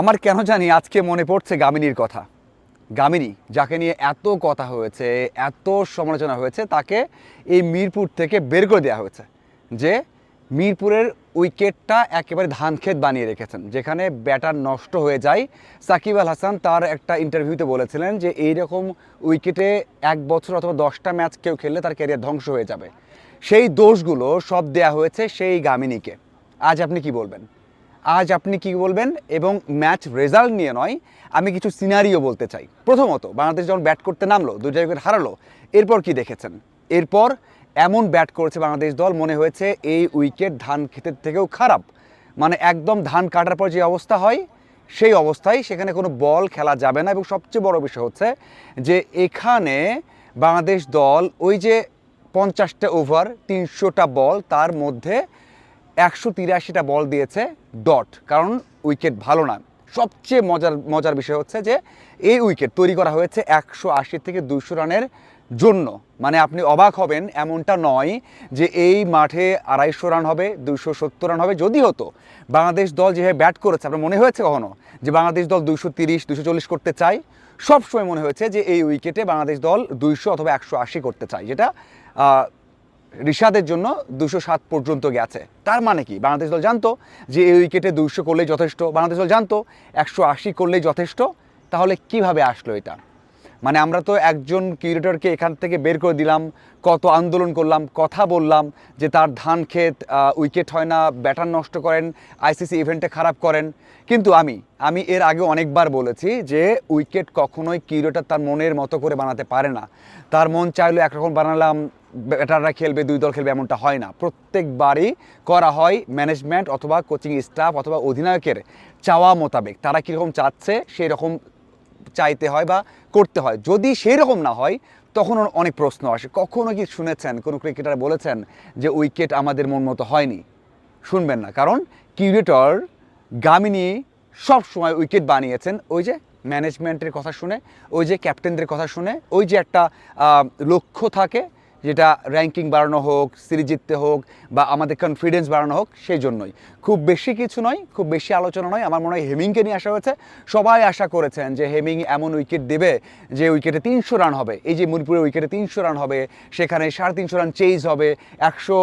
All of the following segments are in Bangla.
আমার কেন জানি আজকে মনে পড়ছে গামিনীর কথা। গামিনী, যাকে নিয়ে এত কথা হয়েছে, এত সমালোচনা হয়েছে, তাকে এই মিরপুর থেকে বের করে দেওয়া হয়েছে যে মিরপুরের উইকেটটা একেবারে ধান ক্ষেত বানিয়ে রেখেছেন, যেখানে ব্যাটার নষ্ট হয়ে যায়। সাকিব আল হাসান তার একটা ইন্টারভিউতে বলেছিলেন যে এই রকম উইকেটে এক বছর অথবা দশটা ম্যাচ কেউ খেললে তার ক্যারিয়ার ধ্বংস হয়ে যাবে। সেই দোষগুলো সব দেয়া হয়েছে সেই গামিনীকে। আজ আপনি কি বলবেন? আজ আপনি কি বলবেন? এবং ম্যাচ রেজাল্ট নিয়ে নয়, আমি কিছু সিনারিও বলতে চাই। প্রথমত, বাংলাদেশ যখন ব্যাট করতে নামলো দুইটা উইকেট হারালো, এরপর কি দেখেছেন? এরপর এমন ব্যাট করেছে বাংলাদেশ দল, মনে হয়েছে এই উইকেট ধান ক্ষেতের থেকেও খারাপ। মানে একদম ধান কাটার পর যে অবস্থা হয়, সেই অবস্থায় সেখানে কোনো বল খেলা যাবে না। এবং সবচেয়ে বড় বিষয় হচ্ছে যে এখানে বাংলাদেশ দল ওই যে পঞ্চাশটা ওভার, তিনশোটা বল তার মধ্যে একশো তিরাশিটা বল দিয়েছে ডট, কারণ উইকেট ভালো না। সবচেয়ে মজার মজার বিষয় হচ্ছে যে এই উইকেট তৈরি করা হয়েছে একশো আশি থেকে দুশো রানের জন্য। মানে আপনি অবাক হবেন, এমনটা নয় যে এই মাঠে আড়াইশো রান হবে দুশো সত্তর রান হবে যদি হতো বাংলাদেশ দল যেভাবে ব্যাট করেছে, আপনার মনে হয়েছে কখনো যে বাংলাদেশ দল দুশো তিরিশ দুশো চল্লিশ করতে চায়? সবসময় মনে হয়েছে যে এই উইকেটে বাংলাদেশ দল দুইশো অথবা একশো আশি করতে চায়, যেটা রিশাদের জন্য দুশো সাত পর্যন্ত গেছে। তার মানে কি? বাংলাদেশ দল জানতো যে এই উইকেটে দুশো করলেই যথেষ্ট, বাংলাদেশ দল জানতো একশো আশি করলেই যথেষ্ট। তাহলে কীভাবে আসলো এটা? মানে আমরা তো একজন ক্রিকেটরকে এখান থেকে বের করে দিলাম, কত আন্দোলন করলাম, কথা বললাম যে তার ধান ক্ষেত উইকেট হয় না ব্যাটার নষ্ট করেন আইসিসি ইভেন্টে খারাপ করেন। কিন্তু আমি আমি এর আগে অনেকবার বলেছি যে উইকেট কখনোই ক্রিকেটার তার মনের মতো করে বানাতে পারে না। তার মন চাইলে একরকম বানালাম ব্যাটাররা খেলবে, দুই দল খেলবে, এমনটা হয় না। প্রত্যেকবারই করা হয় ম্যানেজমেন্ট অথবা কোচিং স্টাফ অথবা অধিনায়কের চাওয়া মোতাবেক। তারা কীরকম চাচ্ছে সেই রকম চাইতে হয় বা করতে হয়। যদি সেই রকম না হয়, তখন অনেক প্রশ্ন আসে। কখনো কি শুনেছেন, কোনো ক্রিকেটার বলেছেন যে, উইকেট আমাদের মন মতো হয়নি শুনবেন না। কারণ ক্রিকেটার গামিনী সব সময় উইকেট বানিয়েছেন। ওই যে ম্যানেজমেন্টের কথা শুনে, ওই যে ক্যাপ্টেনদের কথা শুনে, ওই যে একটা লক্ষ্য থাকে যেটা র্যাঙ্কিং বাড়ানো হোক সিরিজ জিততে হোক বা আমাদের কনফিডেন্স বাড়ানো হোক, সেই জন্যই। খুব বেশি কিছু নয়, খুব বেশি আলোচনা নয়। আমার মনে হয় হেমিংকে নিয়ে আসা হয়েছে। সবাই আশা করেছেন যে হেমিং এমন উইকেট দেবে যে উইকেটে তিনশো রান হবে। এই যে মুরপুরের উইকেটে তিনশো রান হবে, সেখানে সাড়ে তিনশো রান চেজ হবে, একশো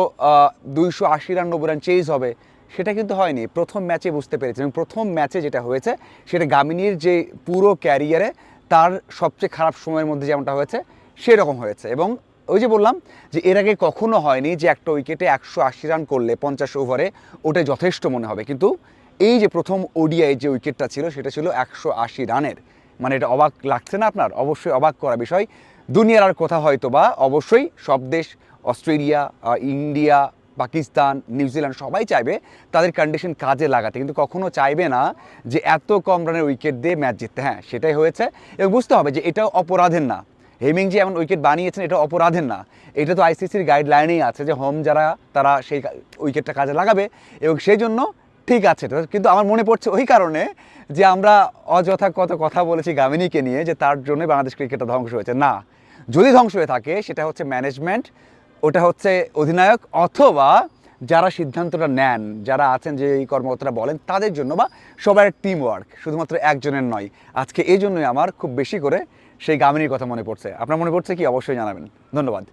দুইশো আশি রান নব্বই রান চেজ হবে। সেটা কিন্তু হয়নি। প্রথম ম্যাচে বুঝতে পেরেছি এবং প্রথম ম্যাচে যেটা হয়েছে, সেটা গামিনীর যে পুরো ক্যারিয়ারে তার সবচেয়ে খারাপ সময়ের মধ্যে যেমনটা হয়েছে, সেরকম হয়েছে। এবং ওই যে বললাম যে এর আগে কখনো হয়নি যে একটা উইকেটে একশো আশি রান করলে পঞ্চাশ ওভারে ওটা যথেষ্ট মনে হবে। কিন্তু এই যে প্রথম ওডিআই যে উইকেটটা ছিল, সেটা ছিল একশো আশি রানের। মানে এটা অবাক লাগছে না আপনার? অবশ্যই অবাক করা বিষয়। দুনিয়ার আর কথা হয়তো বা অবশ্যই সব দেশ, অস্ট্রেলিয়া ইন্ডিয়া, পাকিস্তান, নিউজিল্যান্ড সবাই চাইবে তাদের কন্ডিশন কাজে লাগাতে। কিন্তু কখনো চাইবে না যে এত কম রানের উইকেট দিয়ে ম্যাচ জিততে। হ্যাঁ সেটাই হয়েছে। এবং বুঝতে হবে যে এটাও অপরাধের না। হেমিং যে এমন উইকেট বানিয়েছেন, এটা অপরাধের না। এটা তো আইসিসির গাইডলাইনেই আছে যে হোম যারা, তারা সেই উইকেটটা কাজে লাগাবে এবং সেই জন্য ঠিক আছে। কিন্তু আমার মনে পড়ছে ওই কারণে যে আমরা অযথা কত কথা বলেছি গামিনীকে নিয়ে যে তার জন্য বাংলাদেশ ক্রিকেটটা ধ্বংস হয়েছে। না, যদি ধ্বংস হয়ে থাকে, সেটা হচ্ছে ম্যানেজমেন্ট ওটা হচ্ছে অধিনায়ক অথবা যারা সিদ্ধান্তটা নেন, যারা আছেন যে এই কর্মকর্তারা বলেন, তাদের জন্য বা সবার টিম ওয়ার্ক শুধুমাত্র একজনের নয়। আজকে এই জন্যই আমার খুব বেশি করে সেই গামিনীর কথা মনে পড়ছে। আপনার মনে পড়ছে কি? অবশ্যই জানাবেন। ধন্যবাদ।